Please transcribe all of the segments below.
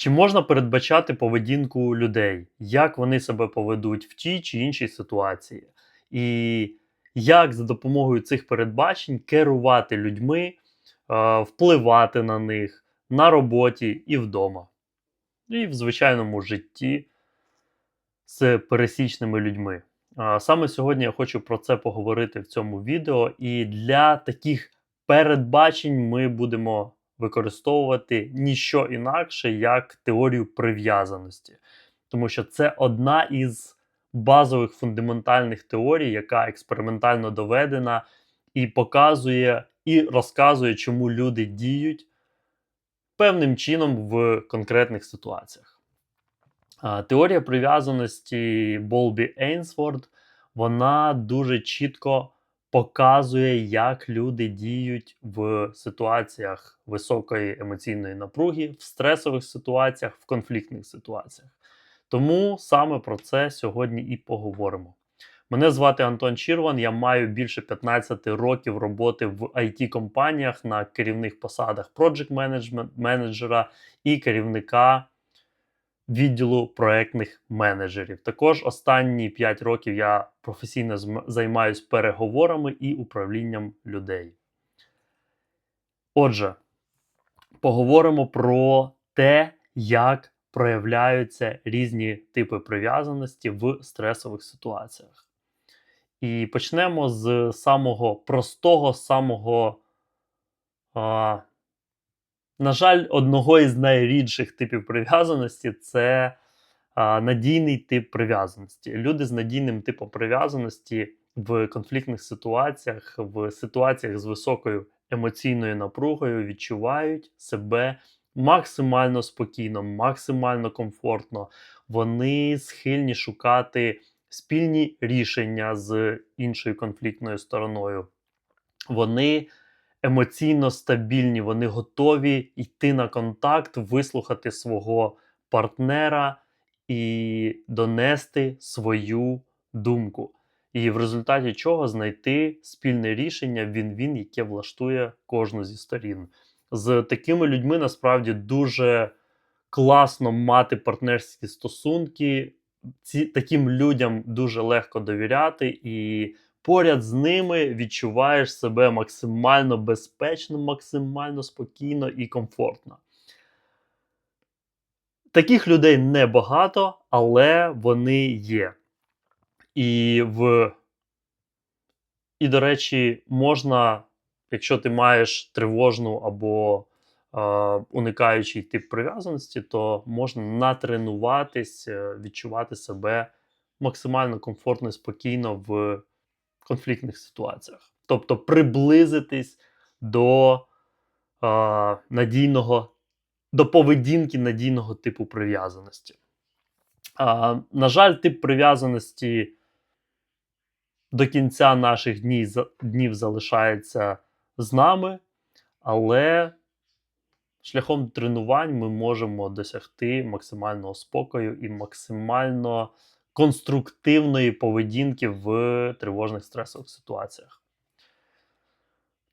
Чи можна передбачати поведінку людей, як вони себе поведуть в тій чи іншій ситуації? І як за допомогою цих передбачень керувати людьми, е, впливати на них на роботі і вдома, і в звичайному житті з пересічними людьми? Саме сьогодні я хочу про це поговорити в цьому відео. І для таких передбачень ми будемо використовувати ніщо інакше, як теорію прив'язаності. Тому що це одна із базових фундаментальних теорій, яка експериментально доведена і показує і розказує, чому люди діють певним чином в конкретних ситуаціях. Теорія прив'язаності Болбі Ейнсворд, вона дуже чітко показує, як люди діють в ситуаціях високої емоційної напруги, в стресових ситуаціях, в конфліктних ситуаціях. Тому саме про це сьогодні і поговоримо. Мене звати Антон Чірван, я маю більше 15 років роботи в it компаніях на керівних посадах project менеджера і керівника відділу проектних менеджерів. Також останні 5 років я професійно займаюся переговорами і управлінням людей. Отже, поговоримо про те, як проявляються різні типи прив'язаності в стресових ситуаціях. І почнемо з самого простого, самого на жаль, одного із найрідших типів прив'язаності це а, надійний тип прив'язаності. Люди з надійним типом прив'язаності в конфліктних ситуаціях, в ситуаціях з високою емоційною напругою відчувають себе максимально спокійно, максимально комфортно. Вони схильні шукати спільні рішення з іншою конфліктною стороною. Вони емоційно стабільні, вони готові йти на контакт, вислухати свого партнера і донести свою думку. І в результаті чого знайти спільне рішення він-він, яке влаштує кожну зі сторін. З такими людьми насправді дуже класно мати партнерські стосунки. Ці, Таким людям дуже легко довіряти, і поряд з ними відчуваєш себе максимально безпечно, максимально спокійно і комфортно. Таких людей небагато, але вони є. І, в... і до речі, можна, якщо ти маєш тривожну або е, уникаючий тип прив'язаності, то можна натренуватись, е, відчувати себе максимально комфортно і спокійно в конфліктних ситуаціях. Тобто приблизитись до е, надійного, до поведінки надійного типу прив'язаності. Е, на жаль, тип прив'язаності до кінця наших днів, днів залишається з нами, але шляхом тренувань ми можемо досягти максимального спокою і максимально конструктивної поведінки в тривожних стресових ситуаціях.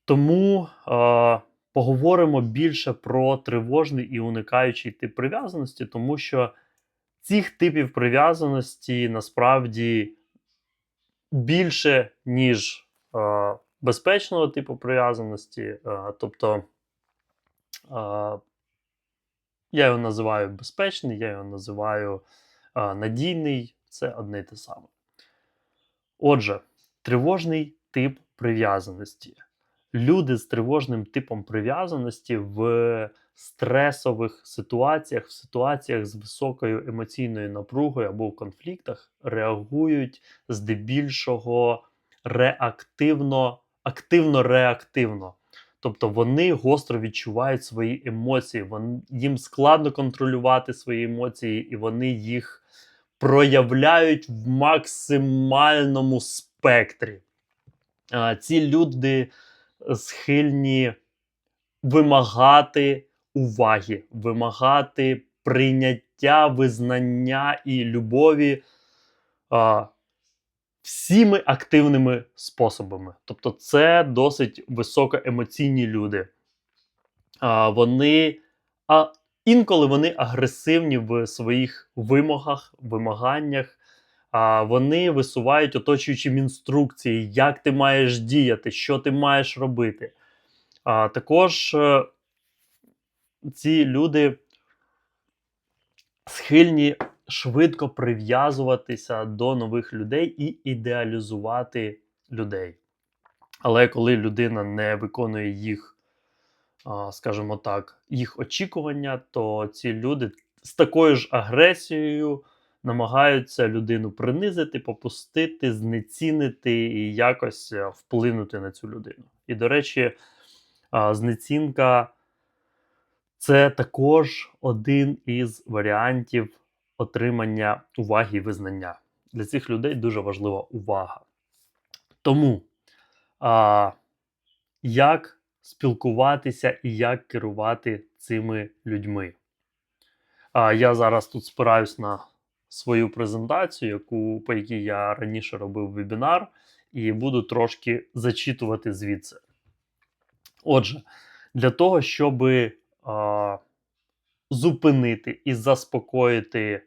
Тому е, поговоримо більше про тривожний і уникаючий тип прив'язаності, тому що цих типів прив'язаності насправді більше, ніж е, безпечного типу прив'язаності. Е, тобто е, я його називаю безпечний, я його називаю е, надійний, це одне й те саме. Отже, тривожний тип прив'язаності. Люди з тривожним типом прив'язаності в стресових ситуаціях, в ситуаціях з високою емоційною напругою або в конфліктах реагують здебільшого реактивно, активно-реактивно. Тобто вони гостро відчувають свої емоції, вони, їм складно контролювати свої емоції, і вони їх проявляють в максимальному спектрі. Ці люди схильні вимагати уваги, вимагати прийняття, визнання і любові всіми активними способами. Тобто, це досить високоемоційні люди. Вони інколи вони агресивні в своїх вимогах, вимаганнях. А вони висувають оточуючим інструкції, як ти маєш діяти, що ти маєш робити. А також е, ці люди схильні швидко прив'язуватися до нових людей і ідеалізувати людей. Але коли людина не виконує їх, скажімо так, їх очікування, то ці люди з такою ж агресією намагаються людину принизити, попустити, знецінити і якось е, вплинути на цю людину. І, до речі, знецінка це також один із варіантів отримання уваги і визнання. Для цих людей дуже важлива увага. Тому а, як спілкуватися і як керувати цими людьми? А, я зараз тут спираюсь на свою презентацію, яку, по якій я раніше робив вебінар, і буду трошки зачитувати звідси. Отже, для того, щоб а, зупинити і заспокоїти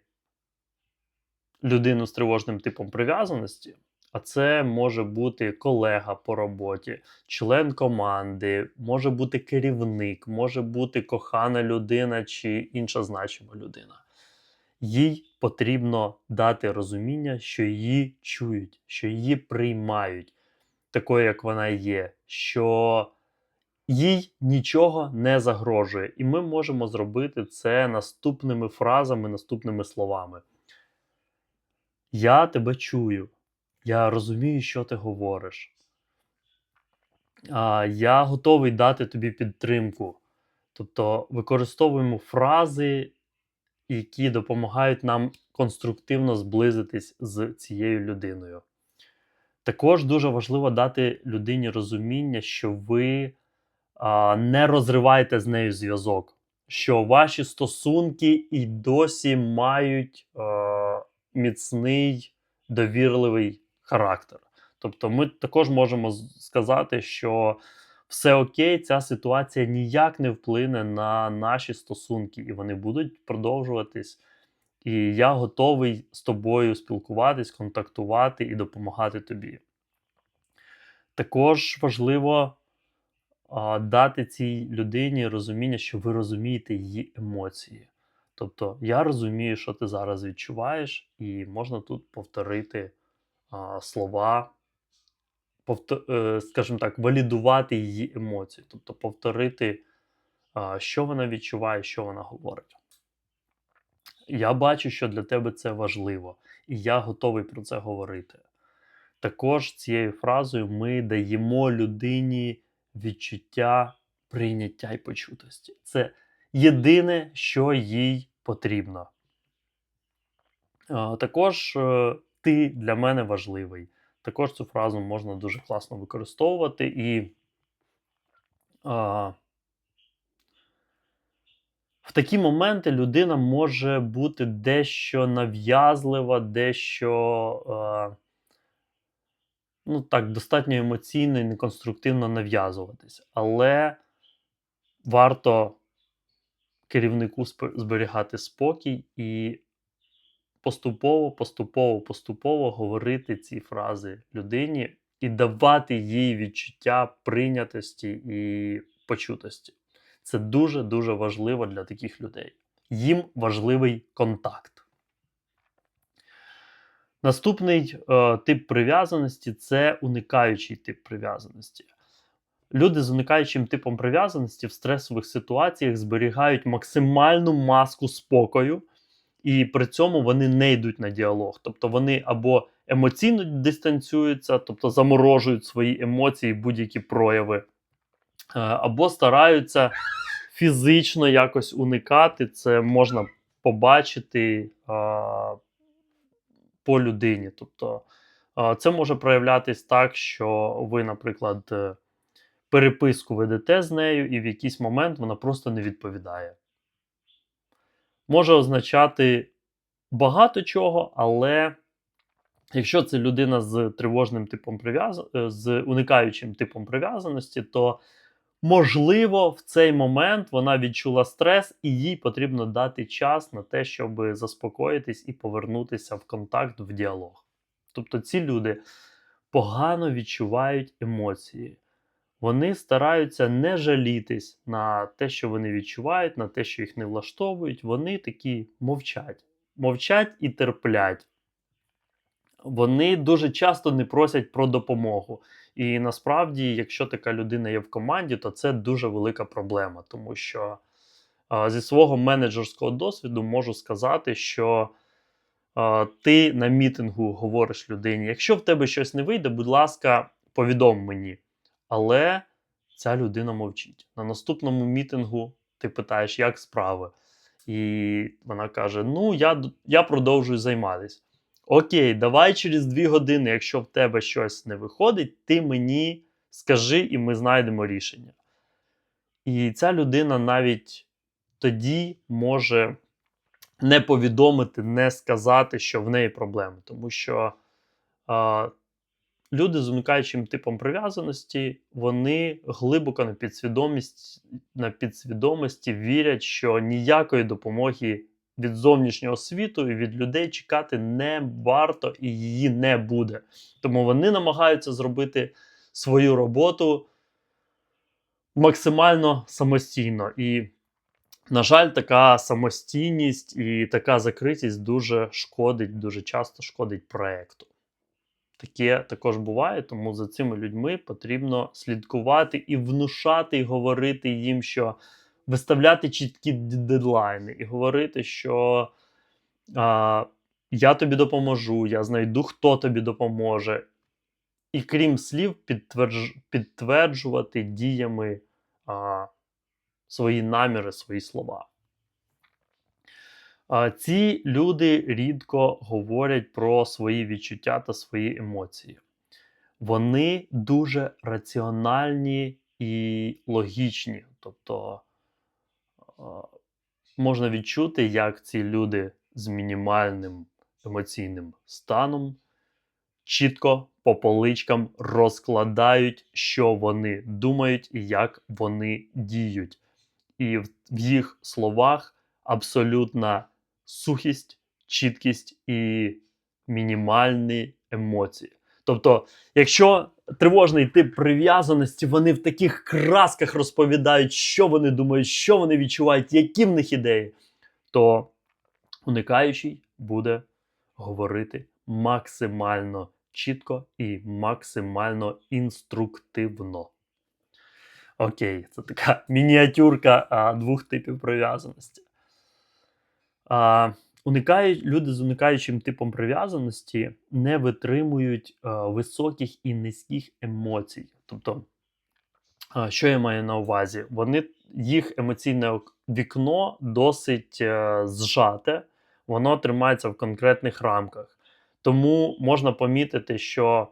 людину з тривожним типом прив'язаності, а це може бути колега по роботі, член команди, може бути керівник, може бути кохана людина чи інша значима людина. Їй потрібно дати розуміння, що її чують, що її приймають такою, як вона є, що їй нічого не загрожує. І ми можемо зробити це наступними фразами, наступними словами. Я тебе чую. Я розумію, що ти говориш. А, Я готовий дати тобі підтримку. Тобто використовуємо фрази, які допомагають нам конструктивно зблизитись з цією людиною. Також дуже важливо дати людині розуміння, що ви а, не розриваєте з нею зв'язок, що ваші стосунки і досі мають а, міцний довірливий характер. Тобто, ми також можемо сказати, що все окей, ця ситуація ніяк не вплине на наші стосунки, і вони будуть продовжуватись. І я готовий з тобою спілкуватись, контактувати і допомагати тобі. Також важливо а, дати цій людині розуміння, що ви розумієте її емоції. Тобто, я розумію, що ти зараз відчуваєш, і можна тут повторити слова, е, скажімо так, валідувати її емоції, тобто повторити, що вона відчуває, що вона говорить. Я бачу, що для тебе це важливо, і я готовий про це говорити. Також цією фразою ми даємо людині відчуття прийняття і почутості. Це єдине, що їй потрібно. Також е, ти для мене важливий. Також цю фразу можна дуже класно використовувати і а, в такі моменти людина може бути дещо нав'язлива, дещо а, ну так, достатньо емоційно і неконструктивно нав'язуватись. Але варто керівнику зберігати спокій і поступово, поступово, поступово говорити ці фрази людині і давати їй відчуття прийнятості і почутості. Це дуже дуже важливо для таких людей. Їм важливий контакт. Наступний е, тип прив'язаності це уникаючий тип прив'язаності. Люди з уникаючим типом прив'язаності в стресових ситуаціях зберігають максимальну маску спокою, і при цьому вони не йдуть на діалог. Тобто вони або емоційно дистанціюються, тобто заморожують свої емоції, будь-які прояви, е, або стараються фізично якось уникати. Це можна побачити а, по людині. Тобто а, це може проявлятись так, що ви, наприклад, е, переписку ведете з нею, і в якийсь момент вона просто не відповідає. Може означати багато чого, але якщо це людина з тривожним типом прив'язаності, з уникаючим типом прив'язаності, то можливо, в цей момент вона відчула стрес, і їй потрібно дати час на те, щоб заспокоїтись і повернутися в контакт, в діалог. Тобто ці люди погано відчувають емоції. Вони стараються не жалітись на те, що вони відчувають, на те, що їх не влаштовують. Вони такі мовчать. Мовчать і терплять. Вони дуже часто не просять про допомогу. І насправді, якщо така людина є в команді, то це дуже велика проблема, тому що а, зі свого менеджерського досвіду можу сказати, що а, ти на мітингу говориш людині: якщо в тебе щось не вийде, будь ласка, повідом мені. Але ця людина мовчить. На наступному мітингу ти питаєш, як справи. І вона каже: Ну, я, я продовжую займатися. Окей, давай через дві години, якщо в тебе щось не виходить, ти мені скажи, і ми знайдемо рішення. І ця людина навіть тоді може не повідомити, не сказати, що в неї проблеми. Тому що а, люди з уникаючим типом прив'язаності, вони глибоко на підсвідомість, на підсвідомості вірять, що ніякої допомоги від зовнішнього світу і від людей чекати не варто і її не буде. Тому вони намагаються зробити свою роботу максимально самостійно. І, на жаль, така самостійність і така закритість дуже шкодить, дуже часто шкодить проекту. Таке також буває, тому за цими людьми потрібно слідкувати і внушати, і говорити їм, що виставляти чіткі дедлайни, і говорити, що а, я тобі допоможу, я знайду, хто тобі допоможе. І крім слів, підтвердж, підтверджувати діями а, свої наміри, свої слова. Ці люди рідко говорять про свої відчуття та свої емоції. Вони дуже раціональні і логічні. Тобто можна відчути, як ці люди з мінімальним емоційним станом чітко по поличкам розкладають, що вони думають і як вони діють. І в їх словах абсолютна сухість, чіткість і мінімальні емоції. Тобто, якщо тривожний тип прив'язаності, вони в таких красках розповідають, що вони думають, що вони відчувають, які в них ідеї, то уникаючий буде говорити максимально чітко і максимально інструктивно. Окей, це така мініатюрка а, двох типів прив'язаності. А, уникають, люди з уникаючим типом прив'язаності не витримують а, високих і низьких емоцій. Тобто, а, що я маю на увазі? Вони, їх емоційне вікно досить е, зжате, воно тримається в конкретних рамках. Тому можна помітити, що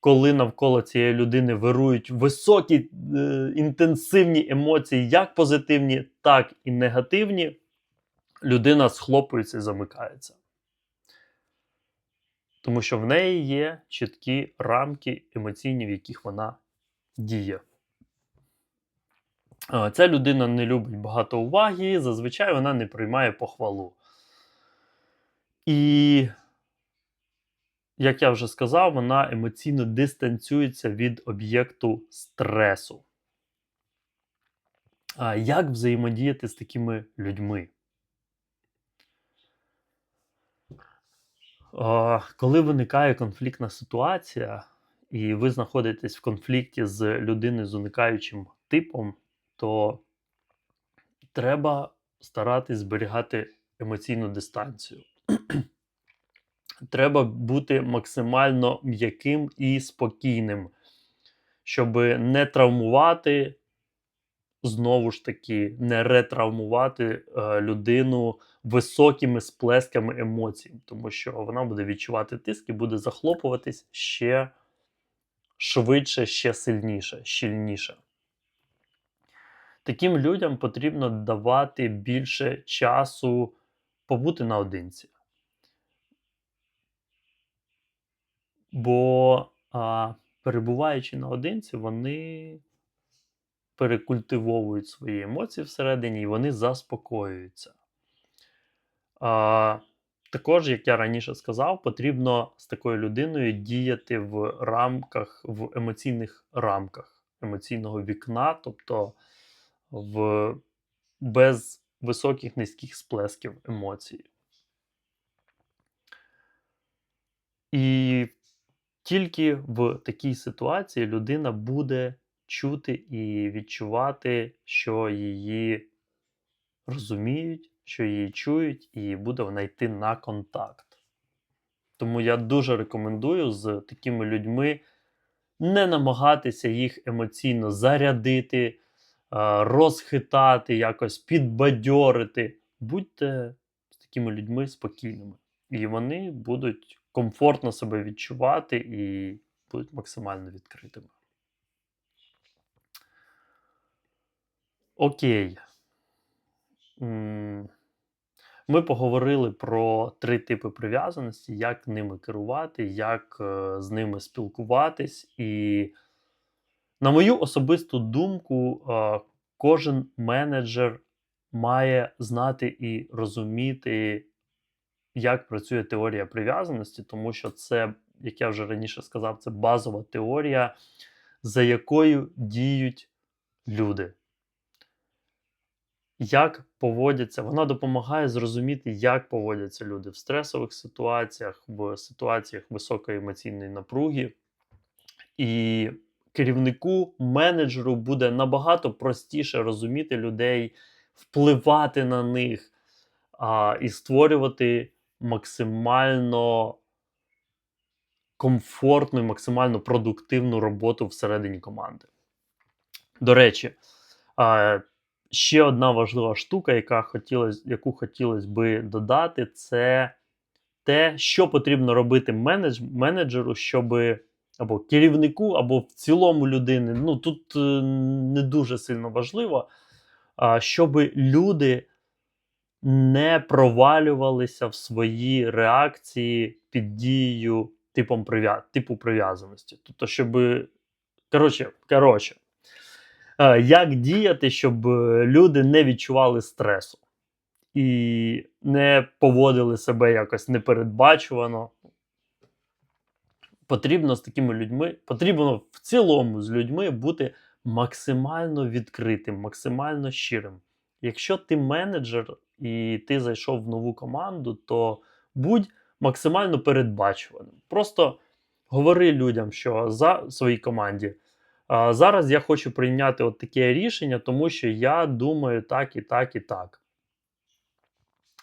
коли навколо цієї людини вирують високі е, інтенсивні емоції, як позитивні, так і негативні, людина схлопується і замикається. Тому що в неї є чіткі рамки емоційні, в яких вона діє. Ця людина не любить багато уваги, зазвичай вона не приймає похвалу. І, як я вже сказав, вона емоційно дистанціюється від об'єкту стресу. Як взаємодіяти з такими людьми? Коли виникає конфліктна ситуація, і ви знаходитесь в конфлікті з людиною з уникаючим типом, то треба старатись зберігати емоційну дистанцію. Треба бути максимально м'яким і спокійним, щоб не травмувати, знову ж таки, не ретравмувати е, людину високими сплесками емоцій, тому що вона буде відчувати тиск і буде захлопуватись ще швидше, ще сильніше, щільніше. Таким людям потрібно давати більше часу побути наодинці. Бо а, перебуваючи наодинці, вони перекультивовують свої емоції всередині і вони заспокоюються. Також, як я раніше сказав, потрібно з такою людиною діяти в рамках, в емоційних рамках емоційного вікна, тобто в, без високих низьких сплесків емоцій. І тільки в такій ситуації людина буде чути і відчувати, що її розуміють, що її чують, і буде вона йти на контакт. Тому я дуже рекомендую з такими людьми не намагатися їх емоційно зарядити, розхитати, якось підбадьорити. Будьте з такими людьми спокійними. І вони будуть комфортно себе відчувати і будуть максимально відкритими. Окей. Ми поговорили про три типи прив'язаності, як ними керувати, як е, з ними спілкуватись. І, на мою особисту думку, е, кожен менеджер має знати і розуміти, як працює теорія прив'язаності, тому що це, як я вже раніше сказав, це базова теорія, за якою діють люди. Як поводяться, вона допомагає зрозуміти, як поводяться люди в стресових ситуаціях, в ситуаціях високої емоційної напруги. І керівнику, менеджеру буде набагато простіше розуміти людей, впливати на них а, і створювати максимально комфортну і максимально продуктивну роботу всередині команди. До речі, ще одна важлива штука, яка хотілось, яку хотілося би додати, це те, що потрібно робити менедж, менеджеру, щоб або керівнику, або в цілому людини. Ну тут е, не дуже сильно важливо, щоб люди не провалювалися в свої реакції під дією типом прив'я... типу прив'язаності. Тобто, щоб. Коротше, коротше, як діяти, щоб е, люди не відчували стресу і не поводили себе якось непередбачувано. Потрібно з такими людьми, потрібно в цілому з людьми бути максимально відкритим, максимально щирим. Якщо ти менеджер і ти зайшов в нову команду, то будь максимально передбачуваним. Просто говори людям, що за своїй команді. Зараз я хочу прийняти от таке рішення, тому що я думаю так і так і так.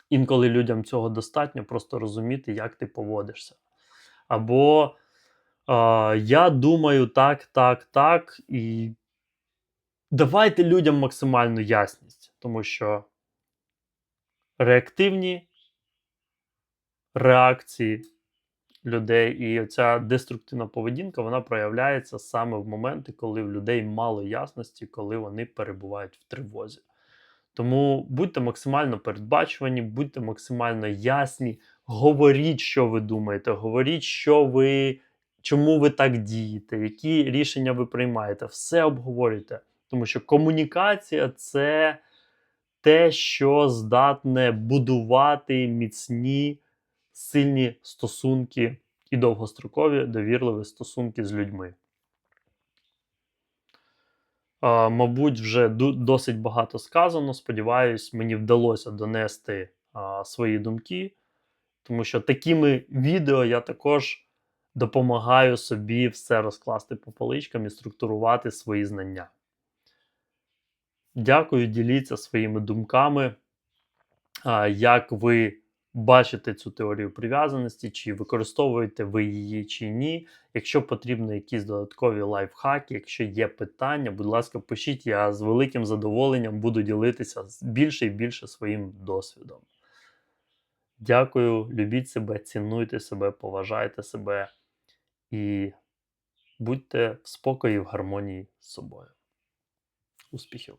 Інколи людям цього достатньо просто розуміти, як ти поводишся. Або а, я думаю так, так, так. І давайте людям максимальну ясність, тому що реактивні реакції людей і ця деструктивна поведінка вона проявляється саме в моменти, коли в людей мало ясності, коли вони перебувають в тривозі. Тому будьте максимально передбачувані, будьте максимально ясні, говоріть, що ви думаєте, говоріть, що ви, чому ви так дієте, які рішення ви приймаєте, все обговорюйте. Тому що комунікація це те, що здатне будувати міцні, сильні стосунки і довгострокові довірливі стосунки з людьми. А, мабуть, вже досить багато сказано. Сподіваюсь, мені вдалося донести а, свої думки, тому що такими відео я також допомагаю собі все розкласти по поличкам і структурувати свої знання. Дякую, діліться своїми думками, як ви бачите цю теорію прив'язаності, чи використовуєте ви її чи ні. Якщо потрібно якісь додаткові лайфхаки, якщо є питання, будь ласка, пишіть, я з великим задоволенням буду ділитися більше і більше своїм досвідом. Дякую, любіть себе, цінуйте себе, поважайте себе і будьте в спокої, в гармонії з собою. Успіхів!